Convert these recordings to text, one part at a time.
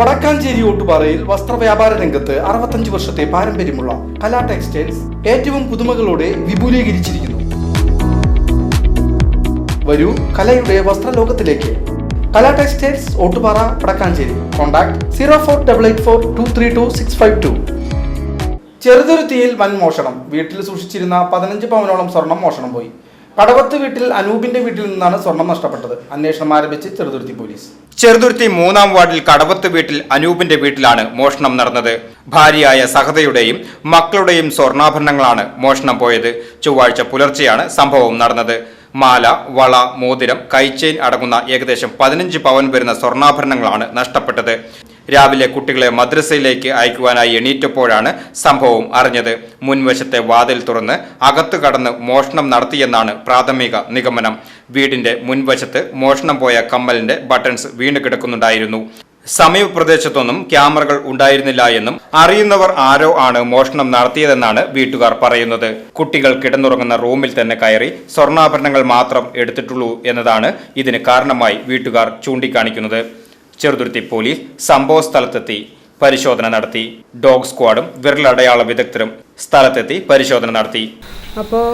വടക്കാഞ്ചേരി ഓട്ടുപാറയിൽ വസ്ത്രവ്യാപാര രംഗത്ത് അറുപത്തഞ്ച് വർഷത്തെ പാരമ്പര്യമുള്ള കലാ ടെക്സ്റ്റൈൽസ് ഏറ്റവും പുതുമകളോടെ വിപുലീകരിച്ചിരിക്കുന്നു. വരൂ കലയുടെ വസ്ത്രലോകത്തിലേക്ക്. Kala textiles Ottupara Vadakkanchery. Contact zero four double eight four two three two six five two. ചെറുതുരുത്തിയിൽ വൻ മോഷണം. വീട്ടിൽ സൂക്ഷിച്ചിരുന്ന പതിനഞ്ച് പവനോളം സ്വർണം മോഷണം പോയി. കടവത്ത് വീട്ടിൽ അനൂപിന്റെ വീട്ടിൽ നിന്നാണ് സ്വർണം നഷ്ടപ്പെട്ടത്. അന്വേഷണം ആരംഭിച്ച് ചെറുതുരുത്തി പോലീസ്. ചെറുതുരുത്തി മൂന്നാം വാർഡിൽ കടവത്ത് വീട്ടിൽ അനൂപിന്റെ വീട്ടിലാണ് മോഷണം നടന്നത്. ഭാര്യയായ സഹതയുടെയും മക്കളുടെയും സ്വർണാഭരണങ്ങളാണ് മോഷണം പോയത്. ചൊവ്വാഴ്ച പുലർച്ചെയാണ് സംഭവം നടന്നത്. മാല വള മോതിരം കൈച്ചെയിൻ അടങ്ങുന്ന ഏകദേശം പതിനഞ്ച് പവൻ വരുന്ന സ്വർണാഭരണങ്ങളാണ് നഷ്ടപ്പെട്ടത്. രാവിലെ കുട്ടികളെ മദ്രസയിലേക്ക് അയക്കുവാനായി എണീറ്റപ്പോഴാണ് സംഭവം അറിഞ്ഞത്. മുൻവശത്തെ വാതിൽ തുറന്ന് അകത്തു കടന്ന് മോഷണം നടത്തിയെന്നാണ് പ്രാഥമിക നിഗമനം. വീടിന്റെ മുൻവശത്ത് മോഷണം പോയ കമ്മലിന്റെ ബട്ടൺസ് വീണ് കിടക്കുന്നുണ്ടായിരുന്നു. സമീപ പ്രദേശത്തൊന്നും ക്യാമറകൾ ഉണ്ടായിരുന്നില്ല എന്നും അറിയുന്നവർ ആരോ ആണ് മോഷണം നടത്തിയതെന്നാണ് വീട്ടുകാർ പറയുന്നത്. കുട്ടികൾ കിടന്നുറങ്ങുന്ന റൂമിൽ തന്നെ കയറി സ്വർണാഭരണങ്ങൾ മാത്രം എടുത്തിട്ടുള്ളൂ എന്നതാണ് ഇതിന് കാരണമായി വീട്ടുകാർ ചൂണ്ടിക്കാണിക്കുന്നത്. ചെറുതുരുത്തി പോലീസ് സംഭവ സ്ഥലത്തെത്തി പരിശോധന നടത്തി. ഡോഗ് സ്ക്വാഡും വിരലടയാള വിദഗ്ധരും സ്ഥലത്തെത്തി പരിശോധന നടത്തി. അപ്പോൾ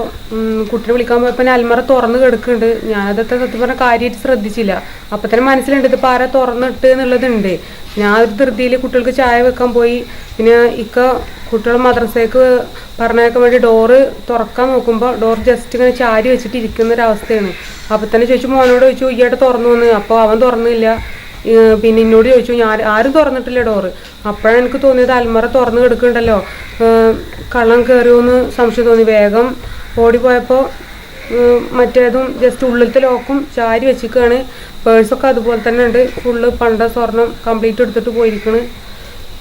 കുട്ടിനെ വിളിക്കാൻ പോയപ്പോൾ അൽമറ തുറന്ന് കിടക്കുന്നുണ്ട് ഞാനതൊക്കെ സത്യം പറഞ്ഞ കാര്യമായിട്ട് ശ്രദ്ധിച്ചില്ല. അപ്പം തന്നെ മനസ്സിലുണ്ട് ഇതിപ്പോൾ ആരാ തുറന്നിട്ട് എന്നുള്ളതുണ്ട്. ഞാൻ ഒരു ധൃതിയിൽ കുട്ടികൾക്ക് ചായ വെക്കാൻ പോയി. പിന്നെ ഇക്ക കുട്ടികളെ മദ്രസയ്ക്ക് പറഞ്ഞേക്കാൻ വേണ്ടി ഡോറ് തുറക്കാൻ നോക്കുമ്പോൾ ഡോർ ജസ്റ്റ് ഇങ്ങനെ ചാരി വെച്ചിട്ട് ഇരിക്കുന്ന ഒരു അവസ്ഥയാണ്. അപ്പം തന്നെ ചോദിച്ചു മോനോട് ചോദിച്ചു ഈയായിട്ട് തുറന്നു വന്ന്? അപ്പോൾ അവൻ തുറന്നില്ല. പിന്നെ എന്നോട് ചോദിച്ചു ഞാൻ ആരും തുറന്നിട്ടില്ല ഡോറ്. അപ്പോഴാണ് എനിക്ക് തോന്നിയത് അൽമറ തുറന്ന് കിടക്കുന്നുണ്ടല്ലോ. കള്ളം കയറിയോന്ന് സംശയം തോന്നി. വേഗം ഓടിപ്പോയപ്പോൾ മറ്റേതും ജസ്റ്റ് ഉള്ളിലത്തെ ലോക്കും ചാരി വെച്ചിരിക്കുകയാണ് പേഴ്സൊക്കെ അതുപോലെ തന്നെ ഉണ്ട്. ഫുള്ള് പണ്ട സ്വർണം കംപ്ലീറ്റ് എടുത്തിട്ട് പോയിരിക്കണ്.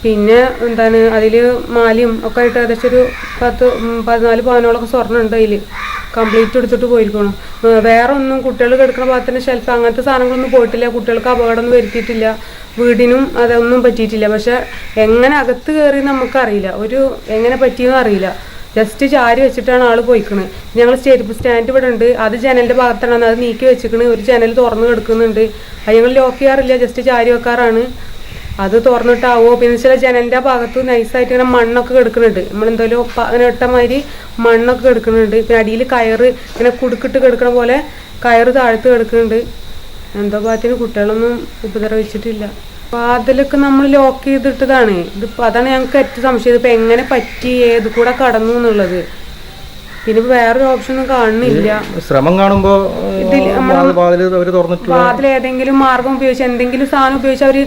പിന്നെ എന്താണ് അതിൽ മാലിയും ഒക്കെ ആയിട്ട് ഏകദേശം ഒരു പത്ത് പതിനാല് പവനോളൊക്കെ സ്വർണം ഉണ്ട് അതിൽ കംപ്ലീറ്റ് എടുത്തിട്ട് പോയിരിക്കണം. വേറെ ഒന്നും കുട്ടികൾ കിടക്കുന്ന ഭാഗത്തിന് ഷെൽഫ് അങ്ങനത്തെ സാധനങ്ങളൊന്നും പോയിട്ടില്ല. കുട്ടികൾക്ക് അപകടമൊന്നും വരുത്തിയിട്ടില്ല. വീടിനും അതൊന്നും പറ്റിയിട്ടില്ല. പക്ഷെ എങ്ങനെ അകത്ത് കയറി നമുക്കറിയില്ല. ഒരു എങ്ങനെ പറ്റിയെന്നും അറിയില്ല. ജസ്റ്റ് ചാരി വെച്ചിട്ടാണ് ആൾ പോയിക്കണത് ഞങ്ങൾ സ്റ്റേറ്റ് സ്റ്റാൻഡ് ഇവിടെ ഉണ്ട്. അത് ജനലിന്റെ ഭാഗത്താണ് അത് നീക്കി വെച്ചിക്കണ്. ഒരു ജനൽ തുറന്ന് കിടക്കുന്നുണ്ട്. അത് ഞങ്ങൾ ലോക്ക് ചെയ്യാറില്ല. ജസ്റ്റ് ചാരി വെക്കാറാണ്. അത് തുറന്നിട്ടാവോ? പിന്നെ ചില ജനലിന്റെ ഭാഗത്ത് നൈസായിട്ട് ഇങ്ങനെ മണ്ണൊക്കെ കിടക്കുന്നുണ്ട്. നമ്മളെന്തായാലും പ- അങ്ങനെ ഇട്ട മാതിരി മണ്ണൊക്കെ കിടക്കുന്നുണ്ട്. പിന്നെ അടിയിൽ കയറ് ഇങ്ങനെ കുടുക്കിട്ട് കിടക്കണ പോലെ കയറ് താഴ്ത്ത് കിടക്കുന്നുണ്ട്. എന്തോ ഭാഗത്തിന് കുട്ടികളൊന്നും ഉപദ്രവിച്ചിട്ടില്ല. വാതിലൊക്കെ നമ്മൾ ലോക്ക് ചെയ്തിട്ടതാണ്. ഇതിപ്പോൾ അതാണ് ഞങ്ങൾക്ക് ഏറ്റവും സംശയം. ഇതിപ്പോൾ എങ്ങനെ പറ്റി? ഏത് കൂടെ കടന്നു എന്നുള്ളത്. പിന്നെ ഇപ്പൊ വേറൊരു ഓപ്ഷൻ ഒന്നും കാണുന്നില്ല. ശ്രമം കാണുമ്പോ വാതിൽ ഏതെങ്കിലും മാർഗം ഉപയോഗിച്ച് എന്തെങ്കിലും സാധനം ഉപയോഗിച്ച് അവർ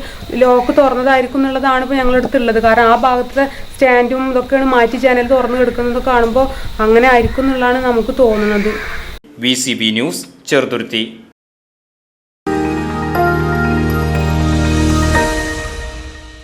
ലോക്ക് തുറന്നതായിരിക്കും എന്നുള്ളതാണ് ഇപ്പൊ ഞങ്ങളുടെ അടുത്തുള്ളത്. കാരണം ആ ഭാഗത്തെ സ്റ്റാൻഡും ഇതൊക്കെയാണ് മാറ്റി ചാനൽ തുറന്നു കിടക്കുന്നത് കാണുമ്പോൾ അങ്ങനെ ആയിരിക്കും എന്നുള്ളതാണ് നമുക്ക് തോന്നുന്നത്. V news Cheruthuruthy.